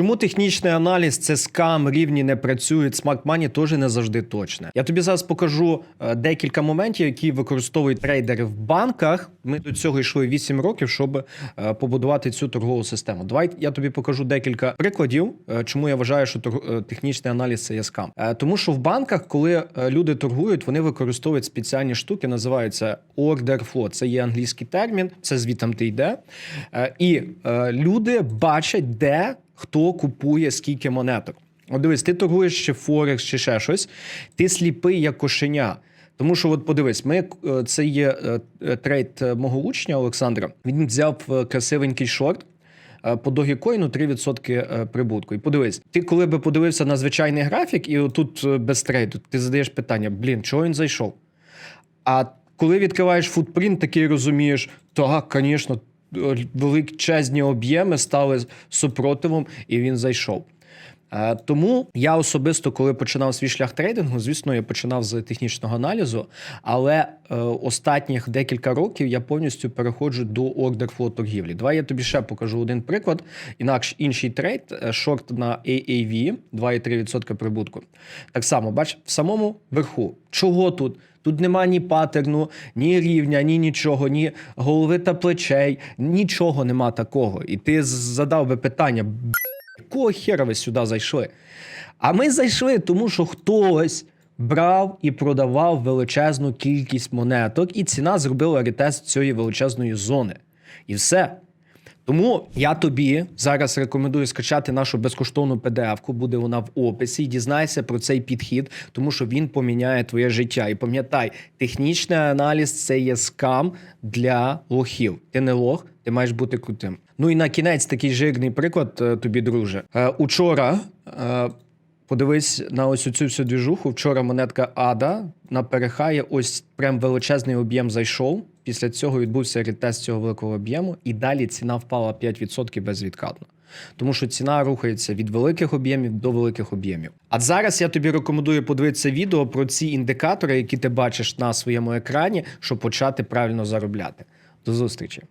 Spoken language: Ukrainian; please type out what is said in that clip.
Чому технічний аналіз це скам, рівні не працюють, смарт мані теж не завжди точне. Я тобі зараз покажу е, декілька моментів, які використовують трейдери в банках. Ми до цього йшли 8 років, щоб е, побудувати цю торгову систему. Давай я тобі покажу декілька прикладів, е, чому я вважаю, що технічний аналіз це є скам. Тому що в банках, коли люди торгують, вони використовують спеціальні штуки, називаються order flow. Це є англійський термін, це звітам ти йде. І люди бачать, де хто купує скільки монеток. От дивись, ти торгуєш чи Форекс, чи ще щось, ти сліпий як кошеня. Тому що, от подивись, ми е, це є е, е, трейд мого учня Олександра. Він взяв красивенький шорт. По Dogecoin 3% е, прибутку. І подивись, ти коли би подивився на звичайний графік, і тут без трейду, ти задаєш питання: блін, чого він зайшов? А коли відкриваєш футпринт, такий розумієш, так, звісно, величезні об'єми стали супротивом, і він зайшов. Е, Тому я особисто, коли починав свій шлях трейдингу, звісно, я починав з технічного аналізу, але е, останніх декілька років я повністю переходжу до order flow торгівлі. Давай я тобі ще покажу один приклад. Інакше інший трейд, е, шорт на AAV, 2,3% прибутку. Так само, бач, в самому верху. Чого тут? Тут нема ні паттерну, ні рівня, ні нічого, ні голови та плечей, нічого нема такого. І ти задав би питання: «Б**, якого хера ви сюди зайшли? А ми зайшли, тому що хтось брав і продавав величезну кількість монеток, і ціна зробила ретест цієї величезної зони. І все. Тому я тобі зараз рекомендую скачати нашу безкоштовну PDF-ку, буде вона в описі. І дізнайся про цей підхід, тому що він поміняє твоє життя. І пам'ятай, технічний аналіз це є скам для лохів. Ти не лох, ти маєш бути крутим. Ну і на кінець такий жирний приклад е, тобі, друже. Е, учора. Е, Подивись на ось цю всю двіжуху. Вчора монетка Ада на перехає, ось прям величезний об'єм зайшов. Після цього відбувся ретест цього великого об'єму, і далі ціна впала 5% безвідкатно. Тому що ціна рухається від великих об'ємів до великих об'ємів. А зараз я тобі рекомендую подивитися відео про ці індикатори, які ти бачиш на своєму екрані, щоб почати правильно заробляти. До зустрічі!